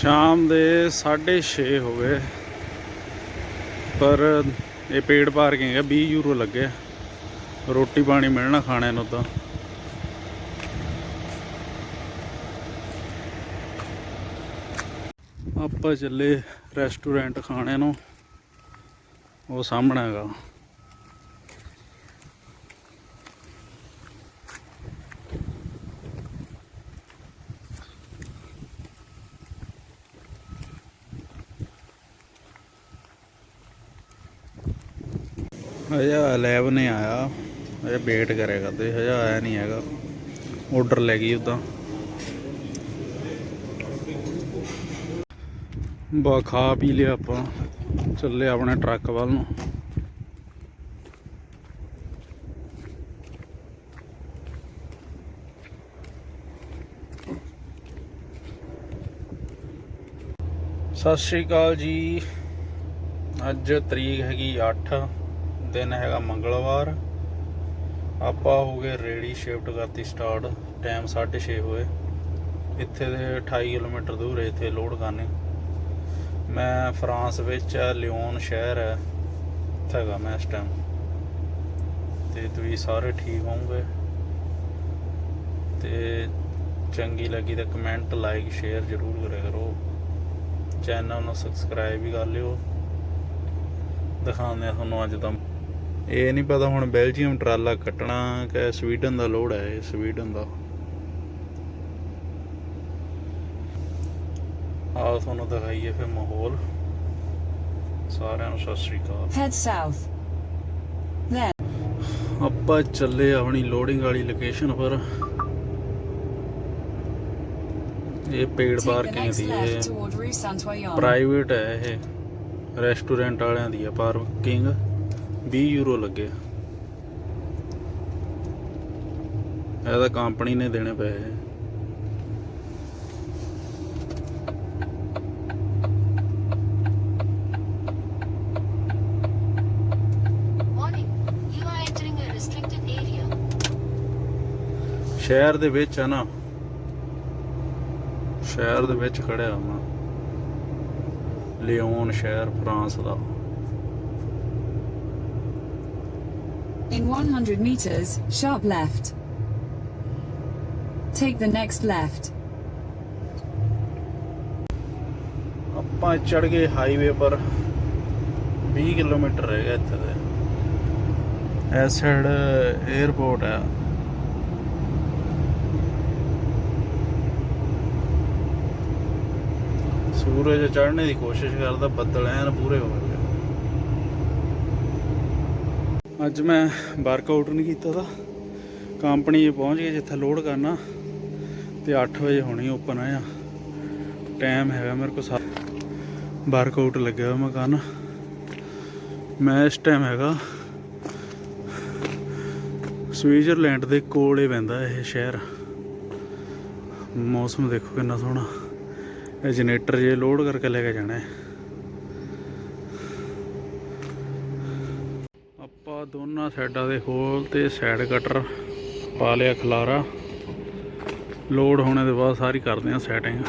ਸ਼ਾਮ ਦੇ 6:30 ਹੋ ਗਏ। ਪਰ ਇਹ ਪੇਡ ਪਾਰਕਿੰਗ ਹੈ 20 ਯੂਰੋ ਲੱਗੇ। ਰੋਟੀ ਪਾਣੀ ਮਿਲਣਾ ਖਾਣੇ ਨੂੰ ਤਾਂ। ਆਪਾਂ ਚੱਲੇ ਰੈਸਟੋਰੈਂਟ ਖਾਣੇ ਨੂੰ। ਉਹ ਸਾਹਮਣੇ ਹੈਗਾ। ਹਜੇ 11 ਨੇ ਆਇਆ। ਹਜੇ ਵੇਟ ਕਰਿਆ ਕਰਦੇ ਹਜੇ ਆਇਆ ਨਹੀਂ ਹੈਗਾ। ਆਰਡਰ ਲੈ ਗਈ ਉਦਾਂ ਬਾ ਖਾ ਪੀ ਲਿਆ ਆਪਾਂ। ਚੱਲੇ ਆਪਣੇ ਟਰੱਕ ਵੱਲ ਨੂੰ। ਸਤਿ ਸ਼੍ਰੀ ਅਕਾਲ ਜੀ। ਅੱਜ ਤਰੀਕ ਹੈਗੀ 8 ਦਿਨ ਹੈਗਾ ਮੰਗਲਵਾਰ। ਆਪਾਂ ਹੋ ਗਏ ਰੇੜੀ ਸ਼ਿਫਟ ਕਰਤੀ ਸਟਾਰਟ ਟਾਈਮ 6:30 ਹੋਏ। ਇੱਥੇ ਦੇ 28 ਕਿਲੋਮੀਟਰ ਦੂਰ ਹੈ, ਇੱਥੇ ਲੋਡ ਕਰਨੇ ਮੈਂ ਫਰਾਂਸ ਵਿੱਚ ਹੈ, ਲਿਓਨ ਸ਼ਹਿਰ ਹੈ, ਇੱਥੇ ਹੈਗਾ ਮੈਂ ਇਸ ਟਾਈਮ ਤੇ ਤੁਸੀਂ ਸਾਰੇ ਠੀਕ ਹੋਵੋਗੇ? ਤੇ ਚੰਗੀ ਲੱਗੀ ਤਾਂ ਕਮੈਂਟ ਲਾਈਕ ਸ਼ੇਅਰ ਜ਼ਰੂਰ ਕਰਿਆ ਕਰੋ। ਚੈਨਲ ਨੂੰ ਸਬਸਕ੍ਰਾਈਬ ਵੀ ਕਰ ਲਿਓ। ਦਿਖਾਉਂਦੇ ਆ ਤੁਹਾਨੂੰ ਅੱਜ ਦਾ ਇਹ ਨਹੀਂ ਪਤਾ ਹੁਣ ਬੈਲਜੀਅਮ ਟਰਾਲਾ ਕੱਟਣਾ ਕਿ ਸਵੀਡਨ ਦਾ ਲੋਡ ਹੈ ਇਹ ਸਵੀਡਨ ਦਾ। ਆਓ ਤੁਹਾਨੂੰ ਦਿਖਾਈਏ ਫਿਰ ਮਾਹੌਲ। ਸਾਰਿਆਂ ਨੂੰ ਸਤਿ ਸ਼੍ਰੀ ਅਕਾਲ। South. Then, ਆਪਾਂ ਚੱਲੇ ਆਪਣੀ ਲੋਡਿੰਗ ਵਾਲੀ ਲੋਕੇਸ਼ਨ ਪਰ। ਇਹ ਪੇਡ ਪਾਰਕਿੰਗ ਦੀ ਹੈ. ਪ੍ਰਾਈਵੇਟ ਹੈ ਇਹ। ਰੈਸਟੋਰੈਂਟ ਵਾਲਿਆਂ ਦੀ ਹੈ ਪਾਰਕਿੰਗ 20 ਯੂਰੋ ਲੱਗੇ। ਇਹ ਤਾਂ ਕੰਪਨੀ ਨੇ ਦੇਣੇ ਪਏ. ਸ਼ਹਿਰ ਦੇ ਵਿੱਚ ਹੈ ਨਾ। ਸ਼ਹਿਰ ਦੇ ਵਿੱਚ ਖੜਿਆ ਮੈਂ। ਲਿਓਨ ਸ਼ਹਿਰ ਫਰਾਂਸ ਦਾ। In 100 meters, sharp left. Take the next left. ਆਪਾਂ ਚੜ ਗਏ ਹਾਈਵੇ ਪਰ 20 ਕਿਲੋਮੀਟਰ ਰਹਿ ਗਿਆ ਇੱਥੇ ਦੇ ਇਸ ਸਾਈਡ 에어ਪੋਰਟ ਹੈ ਸੂਰਜ ਚੜ੍ਹਨੇ ਦੀ ਕੋਸ਼ਿਸ਼ ਕਰਦਾ ਬੱਦਲ ਐਨ ਪੂਰੇ ਹੋ ਗਏ ਅੱਜ ਮੈਂ ਵਰਕਆਊਟ ਨਹੀਂ ਕੀਤਾ ਤਾਂ ਕੰਪਨੀ 'ਚ ਪਹੁੰਚ ਗਏ ਜਿੱਥੇ ਲੋਡ ਕਰਨਾ ਤੇ 8 ਵਜੇ ਹੋਣੀ ਓਪਨ ਆ ਟਾਈਮ ਹੈਗਾ ਮੇਰੇ ਕੋਲ ਵਰਕਆਊਟ ਲੱਗਿਆ ਹੋਇਆ ਮੈਂ ਕਰਨ ਮੈਂ ਇਸ ਟਾਈਮ ਹੈਗਾ ਸਵਿਟਜ਼ਰਲੈਂਡ ਦੇ ਕੋਲੇ ਪੈਂਦਾ ਇਹ ਸ਼ਹਿਰ। ਮੌਸਮ ਦੇਖੋ ਕਿੰਨਾ ਸੋਹਣਾ। ਇਹ ਜਨਰੇਟਰ ਜੇ ਲੋਡ ਕਰਕੇ ਲੈ ਕੇ ਜਾਣਾ ਹੈ ਆਪਾਂ ਦੋਨਾਂ ਸਾਈਡਾਂ ਦੇ ਹੋਲ ਤੇ ਸਾਈਡ ਕਟਰ ਪਾ ਲਿਆ ਖਲਾਰਾ। ਲੋਡ ਹੋਣੇ ਦੇ ਬਾਅਦ ਸਾਰੀ ਕਰਦੇ ਆ ਸੈਟਿੰਗ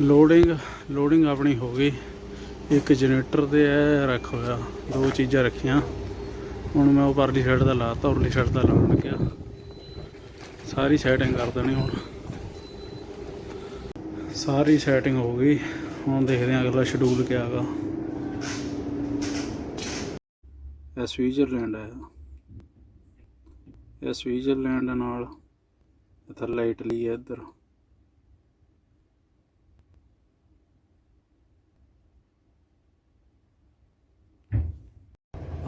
ਲੋਡਿੰਗ ਲੋਡਿੰਗ ਆਪਣੀ ਹੋ ਗਈ। ਇੱਕ ਜਨਰੇਟਰ ਤੇ ਇਹ ਰੱਖ ਹੋਇਆ, ਦੋ ਚੀਜ਼ਾਂ ਰੱਖੀਆਂ। ਹੁਣ ਮੈਂ ਉਹ ਪਰਲੀ ਸਾਈਡ ਦਾ ਲਾਤਾ ਉਰਲੀ ਸਾਈਡ ਦਾ ਲਾਉਣ ਲੱਗਿਆ। ਸਾਰੀ ਸੈਟਿੰਗ ਕਰ ਦੇਣੀ ਹੁਣ। ਸਾਰੀ ਸੈਟਿੰਗ ਹੋ ਗਈ। ਹੁਣ ਦੇਖਦੇ ਹਾਂ ਅਗਲਾ ਸ਼ਡਿਊਲ ਕਿਆ ਹੈਗਾ ਇਹ ਸਵਿਟਜ਼ਰਲੈਂਡ ਹੈ ਇਹ ਸਵਿਟਜ਼ਰਲੈਂਡ ਨਾਲ ਥੱਲੇ ਇਟਲੀ ਹੈ ਇੱਧਰ।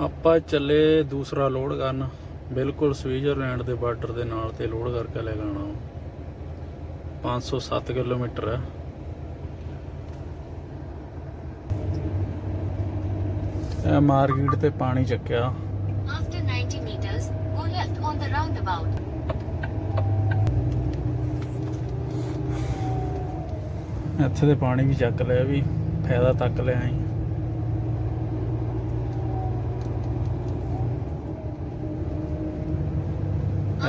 ਆਪਾਂ ਚੱਲੇ ਦੂਸਰਾ ਲੋਡ ਕਰਨ। ਬਿਲਕੁਲ ਸਵਿਟਜ਼ਰਲੈਂਡ ਦੇ ਬਾਰਡਰ ਦੇ ਨਾਲ ਤੇ ਲੋਡ ਕਰਕੇ ਲੈ ਕੇ 507 ਕਿਲੋਮੀਟਰ ਹੈ। ਇਹ ਮਾਰਕੀਟ ਤੇ ਪਾਣੀ ਚੱਕਿਆ। After 90 meters, go left on the roundabout. ਇੱਥੇ ਤੇ ਪਾਣੀ ਵੀ ਚੱਕ ਲਿਆ ਵੀ ਫਾਇਦਾ ਤੱਕ ਲਿਆ After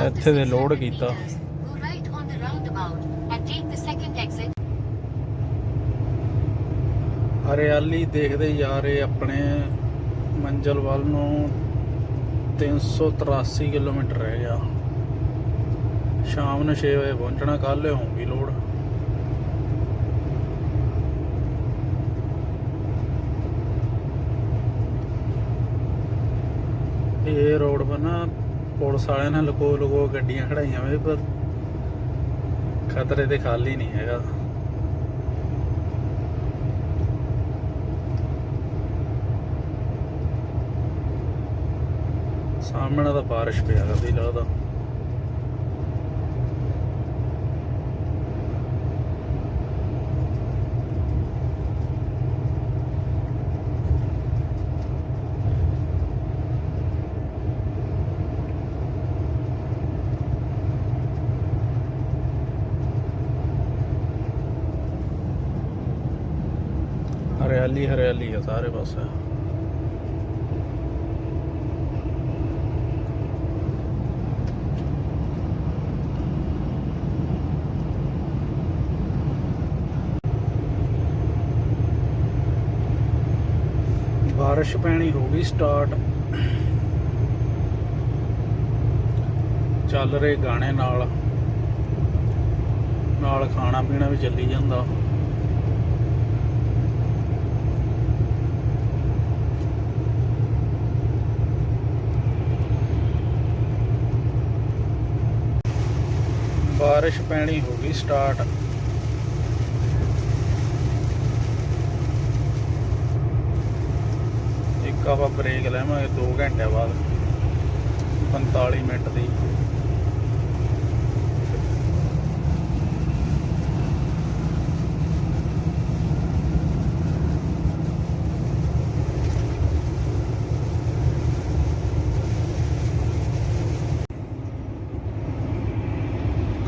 ਇੱਥੇ ਦੇ 600 ਲੋਡ ਕੀਤਾ meters, Go right on the roundabout and take the second exit. ਹਰਿਆਲੀ ਦੇਖਦੇ ਜਾ ਰਹੇ ਆਪਣੇ ਮੰਜ਼ਲ ਵੱਲ ਨੂੰ 383 ਕਿਲੋਮੀਟਰ ਰਹਿ ਗਿਆ। ਸ਼ਾਮ ਨੂੰ 6 ਵਜੇ ਪਹੁੰਚਣਾ ਕੱਲ ਹੋਊਗੀ ਲੋੜ। ਇਹ ਰੋਡ 'ਪਰ ਨਾ ਪੁਲਿਸ ਵਾਲਿਆਂ ਨੇ ਲਕੋ ਲਕੋ ਗੱਡੀਆਂ ਖੜਾਈਆਂ ਵੇ, ਪਰ ਖਤਰੇ ਤੇ ਖਾਲੀ ਨਹੀਂ ਹੈਗਾ। ਸਾਹਮਣੇ ਤਾਂ ਬਾਰਿਸ਼ ਪਿਆ ਕਰਦੀ ਲੱਗਦਾ ਹਰਿਆਲੀ ਹਰਿਆਲੀ ਆ ਸਾਰੇ ਪਾਸੇ। ਬਾਰਿਸ਼ ਪੈਣੀ ਹੋ ਗਈ ਸਟਾਰਟ ਚੱਲ ਰਹੇ ਗਾਣੇ ਨਾਲ। ਨਾਲ ਖਾਣਾ ਪੀਣਾ ਵੀ ਚੱਲੀ ਜਾਂਦਾ। ਬਾਰਿਸ਼ ਪੈਣੀ ਹੋ ਗਈ ਸਟਾਰਟ ਇੱਕ ਆਪਾਂ ਬ੍ਰੇਕ ਲੈਵਾਂਗੇ 2 ਘੰਟੇ ਬਾਅਦ। 45 ਮਿੰਟ ਦੀ।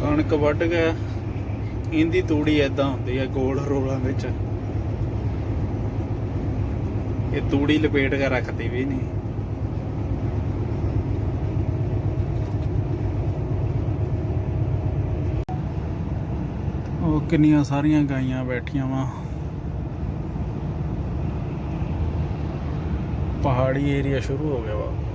ਕਣਕ ਵੱਢ ਕੇ ਇਹਦੀ ਤੂੜੀ ਐਦਾਂ ਹੁੰਦੀ ਹੈ ਗੋਲ ਰੋਲਾਂ ਵਿੱਚ। ਇਹ ਤੂੜੀ ਲਪੇਟ ਕੇ ਰੱਖਦੀ ਵੀ ਨਹੀਂ। ਉਹ ਕਿੰਨੀਆਂ ਸਾਰੀਆਂ ਗਾਈਆਂ ਬੈਠੀਆਂ ਵਾ। ਪਹਾੜੀ ਏਰੀਆ ਸ਼ੁਰੂ ਹੋ ਗਿਆ ਵਾ।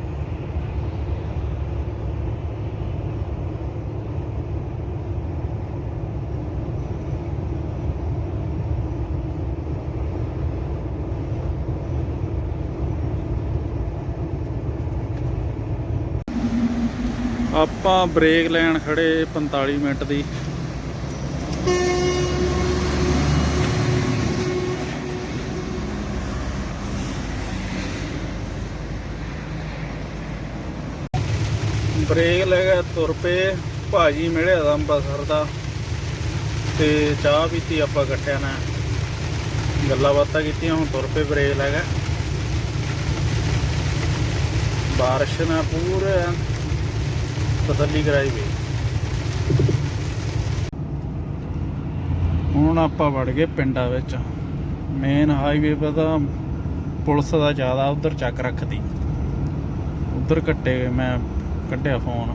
ਆਪਾਂ ਬ੍ਰੇਕ ਲੈਣ ਖੜੇ 45 ਮਿੰਟ ਦੀ। ਬ੍ਰੇਕ ਲੈ ਕੇ ਤੁਰ ਪਏ ਭਾਜੀ ਮਿਲਿਆ ਦਾ ਅੰਬਰਸਰ ਦਾ ਤੇ ਚਾਹ ਪੀਤੀ ਆਪਾਂ ਇਕੱਠਿਆਂ ਨੇ। ਗੱਲਾਂ ਬਾਤਾਂ ਕੀਤੀਆਂ, ਹੁਣ ਤੁਰ ਪਏ ਬ੍ਰੇਕ ਲੈ ਕੇ। ਬਾਰਿਸ਼ ਨਾਲ ਪੂਰੇ ਤਸੱਲੀ ਕਰਾਈ ਗਈ। ਹੁਣ ਆਪਾਂ ਵੜ ਗਏ ਪਿੰਡਾਂ ਵਿੱਚ। ਮੇਨ ਹਾਈਵੇ ਪਤਾ ਪੁਲਿਸ ਦਾ ਜ਼ਿਆਦਾ ਉਧਰ ਚੱਕ ਰੱਖਦੀ। ਉਧਰ ਕੱਟੇ ਮੈਂ ਕੱਢਿਆ ਫੋਨ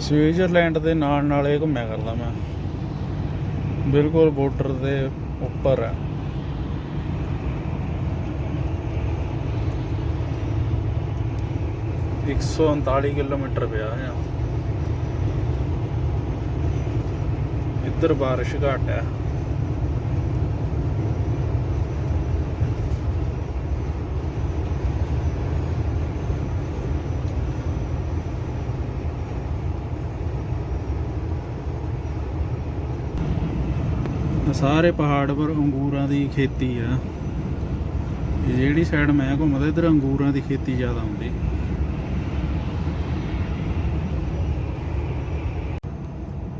ਸਵਿਟਜ਼ਰਲੈਂਡ ਦੇ ਨਾਲ ਨਾਲ ਇਹ ਘੁੰਮਿਆ ਕਰਦਾ ਮੈਂ। ਬਿਲਕੁਲ ਬਾਰਡਰ ਦੇ ਉੱਪਰ ਆ 139 ਕਿਲੋਮੀਟਰ ਪਿਆ ਆ ਇੱਧਰ بارش ਘਟ ਹੈ। ਸਾਰੇ ਪਹਾੜ ਪਰ ਅੰਗੂਰਾਂ ਦੀ ਖੇਤੀ ਆ। ਜਿਹੜੀ ਸਾਈਡ ਮੈਂ ਘੁੰਮਦਾ, ਇਧਰ ਅੰਗੂਰਾਂ ਦੀ ਖੇਤੀ ਜ਼ਿਆਦਾ ਹੁੰਦੀ।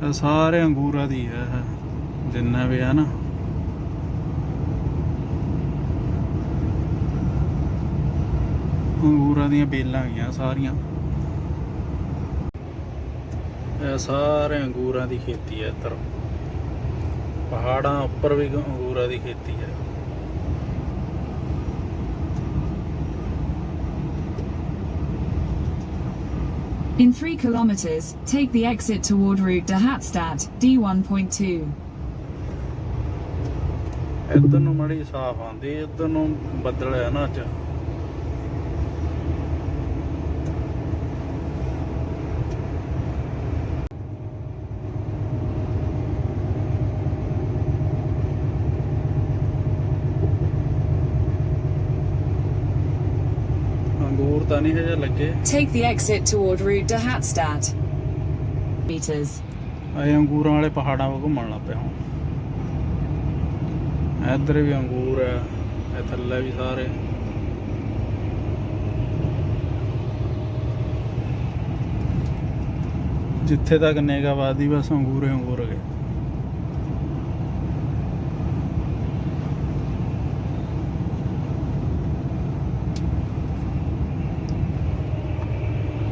ਇਹ ਸਾਰੇ ਅੰਗੂਰਾਂ ਦੀ ਹੈ ਜਿੰਨਾ ਵੀ ਹੈ ਨਾ। ਅੰਗੂਰਾਂ ਦੀਆਂ ਬੇਲਾਂ ਗਈਆਂ ਸਾਰੀਆਂ। ਇਹ ਸਾਰੇ ਅੰਗੂਰਾਂ ਦੀ ਖੇਤੀ ਹੈ ਇੱਧਰ। ਪਹਾੜਾਂ ਉੱਪਰ ਵੀ ਅੰਗੂਰਾਂ ਦੀ ਖੇਤੀ ਹੈ। In 3 kilometers, take the exit toward route de Hatstad, D1.2. ਇੱਧਰ ਨੂੰ ਮੜੀ ਸਾਫ ਆਂਦੀ ਇੱਧਰ ਨੂੰ ਬੱਦਲ ਹੈ ਨਾ ਅੱਜ ਅੰਗੂਰ ਤਾਂ ਨਹੀਂ ਹਜੇ ਲੱਗੇ Take the exit toward route de Hatstad. Meters. ਇਹ ਅੰਗੂਰਾਂ ਵਾਲੇ ਪਹਾੜਾਂ 'ਤੇ ਘੁੰਮਣ ਲੱਗ ਪਿਆ ਹੁਣ ਇੱਧਰ ਵੀ ਅੰਗੂਰ ਹੈ ਇਹ ਥੱਲੇ ਵੀ ਸਾਰੇ ਜਿੱਥੇ ਤੱਕ ਨਿਗਾਹ ਵਾਦੀ ਬਸ ਅੰਗੂਰੇ ਅੰਗੂਰ ਗਏ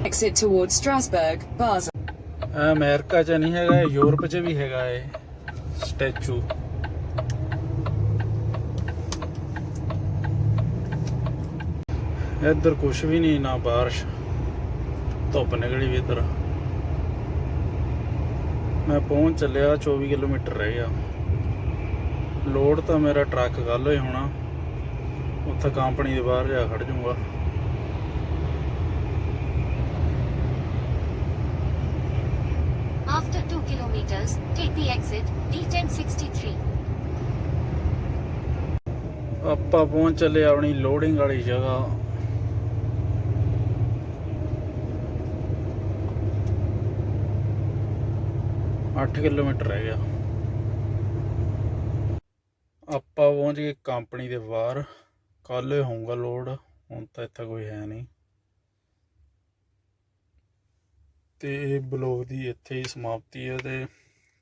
Exit toward Strasbourg, Basel. America 'ਚ ਨਹੀਂ ਹੈਗਾ ਇਹ ਯੂਰਪ 'ਚ ਵੀ ਹੈਗਾ ਇਹ ਸਟੈਚੂ। ਇੱਧਰ ਕੁਛ ਵੀ ਨਹੀਂ ਨਾ ਬਾਰਿਸ਼। ਧੁੱਪ ਨਿਕਲੀ ਵੀ ਇੱਧਰ। ਮੈਂ ਪਹੁੰਚ ਚੱਲਿਆ 24 ਕਿਲੋਮੀਟਰ ਰਹਿ ਗਿਆ। ਲੋਡ ਤਾਂ ਮੇਰਾ ਟਰੱਕ ਕੱਲ ਹੀ ਹੋਣਾ। ਉੱਥੇ ਕੰਪਨੀ ਦੇ ਬਾਹਰ ਜਾ ਖੜ ਜਾਊਗਾ। After 2 kilometers, take the exit. D1063. ਆਪਾਂ ਪਹੁੰਚ ਚੱਲੇ ਆਪਣੀ ਲੋਡਿੰਗ ਵਾਲੀ ਜਗ੍ਹਾ। ਅੱਠ ਕਿਲੋਮੀਟਰ ਰਹਿ ਗਿਆ। ਆਪਾਂ ਪਹੁੰਚ ਗਏ ਕੰਪਨੀ ਦੇ ਬਾਹਰ। ਕੱਲ ਹੋਊਗਾ ਲੋਡ ਹੁਣ ਤਾਂ ਇੱਥੇ ਕੋਈ ਹੈ ਨਹੀਂ। ਤੇ ਇਹ ਬਲੌਗ ਦੀ ਇੱਥੇ ਹੀ ਸਮਾਪਤੀ ਹੈ ਤੇ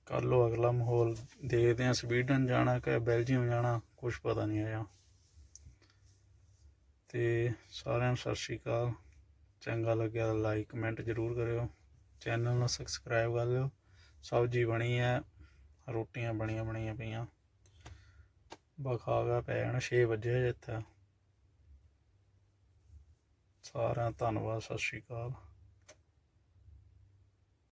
ਕੱਲ ਨੂੰ ਅਗਲਾ ਮਾਹੌਲ ਦੇਖਦੇ ਹਾਂ ਸਵੀਡਨ ਜਾਣਾ ਕਿ ਬੈਲਜੀਅਮ ਜਾਣਾ ਕੁਝ ਪਤਾ ਨਹੀਂ ਆਇਆ ਤੇ ਸਾਰਿਆਂ ਨੂੰ ਸਤਿ ਸ਼੍ਰੀ ਅਕਾਲ। ਚੰਗਾ ਲੱਗਿਆ ਲਾਈਕ, ਕਮੈਂਟ ਜ਼ਰੂਰ ਕਰਿਓ। ਚੈਨਲ ਨੂੰ ਸਬਸਕ੍ਰਾਈਬ ਕਰ ਲਿਓ। ਸਬਜ਼ੀ ਬਣੀ ਹੈ, ਰੋਟੀਆਂ ਬਣੀਆਂ ਬਣੀਆਂ ਪਈਆਂ। ਬਖਾ ਗਿਆ ਪੈਣ 6 ਵਜੇ ਹਜੇ ਇੱਥੇ। ਸਾਰਿਆਂ ਧੰਨਵਾਦ, ਸਤਿ ਸ਼੍ਰੀ ਅਕਾਲ।